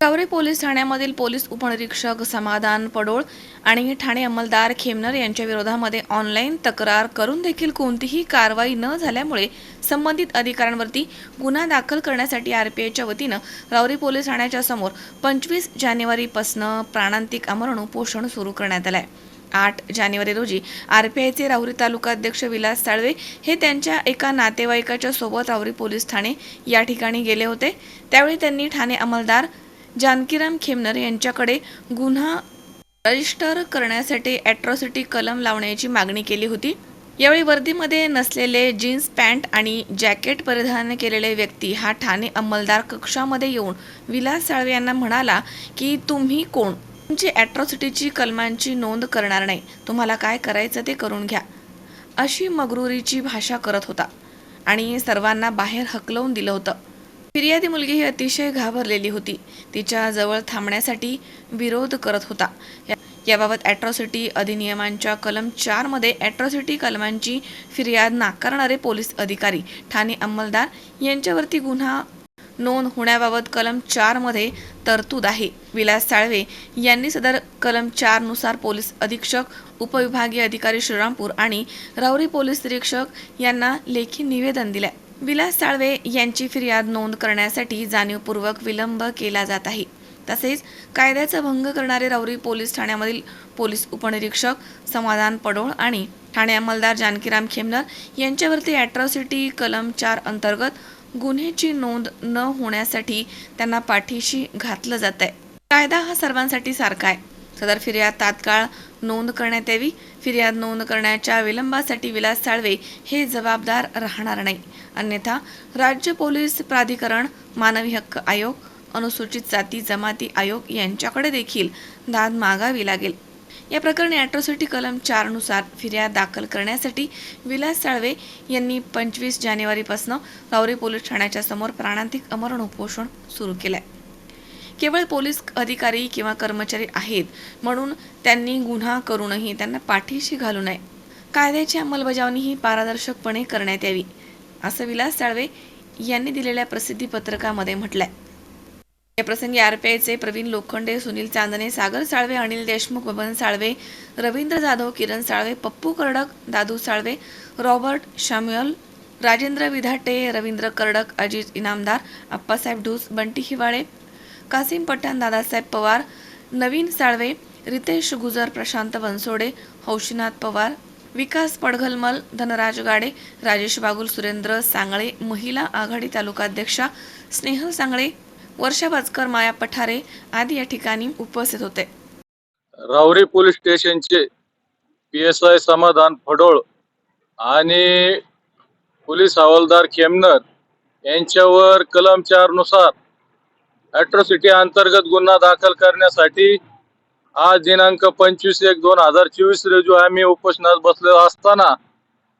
गावरे police ठाण्यामधील police उपनिरीक्षक समाधान पडोळ आणि ठाणे अंमलदार खेमनर यांच्या विरोधामध्ये ऑनलाईन तक्रार करून देखील कोणतीही कारवाई न झाल्यामुळे संबंधित अधिकाऱ्यांवरती गुन्हा दाखल करण्यासाठी आरपीआयच्या वतीनं रावरी पोलीस ठाण्याच्या समोर पंचवीस जानेवारीपासनं प्राणांतिक अमरण उपोषण सुरू करण्यात आलंय. आठ जानेवारी रोजी आरपीआयचे राहुरी तालुका अध्यक्ष विलास साळवे हे त्यांच्या एका नातेवाईकाच्या सोबत राहुरी पोलीस ठाणे या ठिकाणी गेले होते. त्यावेळी त्यांनी ठाणे अंमलदार जानकीराम खेमनर यांच्याकडे गुन्हा रजिस्टर करण्यासाठी ॲट्रॉसिटी कलम लावण्याची मागणी केली होती. यावेळी वर्दीमध्ये नसलेले जीन्स पॅन्ट आणि जॅकेट परिधान केलेले व्यक्ती हा ठाणे अंमलदार कक्षामध्ये येऊन विलास साळवे यांना म्हणाला की तुम्ही कोण? तुमची ॲट्रॉसिटीची कलमांची नोंद करणार नाही. तुम्हाला काय करायचं ते करून घ्या. अशी मगरुरीची भाषा करत होता आणि सर्वांना बाहेर हकलवून दिलं होतं. फिर्यादी मुलगी ही अतिशय घाबरलेली होती. तिच्या जवळ थांबण्यासाठी विरोध करत होता. या- याबाबत ॲट्रॉसिटी अधिनियमांच्या कलम चारमध्ये ॲट्रॉसिटी कलमांची फिर्याद नाकारणारे पोलीस अधिकारी ठाणे अंमलदार यांच्यावरती गुन्हा नोंद होण्याबाबत कलम चारमध्ये तरतूद आहे. विलास साळवे यांनी सदर कलम चारनुसार पोलीस अधीक्षक उपविभागीय अधिकारी श्रीरामपूर आणि राऊरी पोलीस निरीक्षक यांना लेखी निवेदन दिले विलास साळवे यांची फिर्याद नोंद करण्यासाठी जाणीवपूर्वक विलंब केला जात आहे. तसेच कायद्याचा भंग करणारे राऊरी पोलीस ठाण्यामधील पोलीस उपनिरीक्षक समाधान पडोळ आणि ठाणे अंमलदार जानकीराम खेमनर यांच्यावरती ॲट्रॉसिटी कलम चार अंतर्गत गुन्ह्याची नोंद न होण्यासाठी त्यांना पाठीशी घातलं जात आहे कायदा हा सर्वांसाठी सारखा आहे. सदर फिर्याद तात्काळ नोंद करण्यात यावी. फिर्याद नोंद करण्याच्या विलंबासाठी विलास साळवे हे जबाबदार राहणार नाही. अन्यथा राज्य पोलीस प्राधिकरण मानवी हक्क आयोग अनुसूचित जाती जमाती आयोग यांच्याकडे देखील दाद मागावी लागेल. या प्रकरणी अॅट्रॉसिटी कलम चारनुसार फिर्याद दाखल करण्यासाठी विलास साळवे यांनी पंचवीस जानेवारीपासून रावरी पोलीस ठाण्याच्या समोर प्राणांतिक अमरण उपोषण सुरू केलं आहे केवळ पोलीस अधिकारी किंवा कर्मचारी आहेत म्हणून त्यांनी गुन्हा करूनही त्यांना पाठीशी घालू नये. कायद्याची अंमलबजावणी ही पारदर्शकपणे करण्यात यावी असं विलास साळवे यांनी दिलेल्या प्रसिद्धी पत्रकामध्ये म्हटलंय. या प्रसंगी आरपीआयचे प्रवीण लोखंडे सुनील चांदणे सागर साळवे अनिल देशमुख बबन साळवे रवींद्र जाधव किरण साळवे पप्पू करडक दादू साळवे रॉबर्ट शॅम्युअल राजेंद्र विधाटे रवींद्र करडक अजित इनामदार अप्पासाहेब ढूस बंटी हिवाळे कासिम पठाण दादासाहेब पवार नवीन साळवे रितेश गुजर प्रशांत बनसोडे हौशीनाथ पवार विकास पडघलमल धनराज गाडे राजेश बागुल सुरेंद्र सांगळे महिला आघाडी तालुकाध्यक्षा स्नेहल सांगळे वर्षा भाजकर माया पठारे आदी या ठिकाणी उपस्थित होते. रावरी पोलीस स्टेशनचे P S I Samadhan Phadol आणि पोलीस हवालदार खेमनर यांच्यावर कलम चारनुसार अॅट्रॉसिटी अंतर्गत गुन्हा दाखल करण्यासाठी आज दिनांक पंचवीस एक दोन हजार चोवीस रोजी आम्ही उपोषणात बसलेलो असताना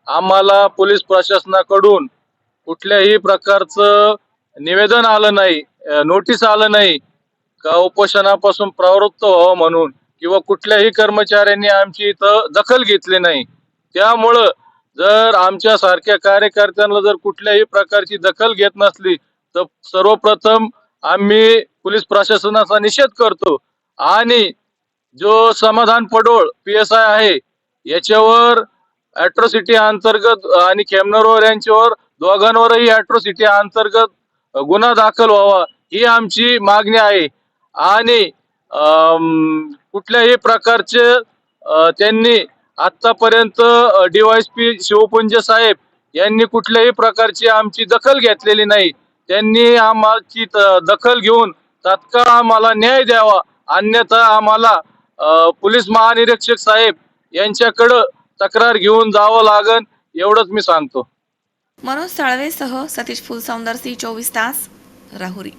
आम्हाला पोलीस प्रशासनाकडून कुठल्याही प्रकारचं निवेदन आलं नाही नोटीस आलं नाही का उपोषणापासून प्रवृत्त व्हावं म्हणून किंवा कुठल्याही कर्मचाऱ्यांनी आमची इथं दखल घेतली नाही. त्यामुळं जर आमच्या सारख्या कार्यकर्त्यांना जर कुठल्याही प्रकारची दखल घेत नसली तर सर्वप्रथम आम्ही पोलीस प्रशासनाचा निषेध करतो. आणि जो समाधान पडोळ पी एस आय आहे याच्यावर अॅट्रॉसिटी अंतर्गत आणि खेमनरवर यांच्यावर दोघांवरही अॅट्रॉसिटी अंतर्गत गुन्हा दाखल व्हावा ही आमची मागणी आहे. आणि कुठल्याही प्रकारचे त्यांनी आतापर्यंत डीवायसपी शिवपुंज साहेब यांनी कुठल्याही प्रकारची आमची दखल घेतलेली नाही. त्यांनी आम्हाची दखल घेऊन तात्काळ आम्हाला न्याय द्यावा. अन्यथा आम्हाला पोलीस महानिरीक्षक साहेब यांच्याकडं तक्रार घेऊन जावं लागन एवढंच मी सांगतो. मनोज साळवेसह सतीश फुलसौंदर सी चोवीस तास राहुरी.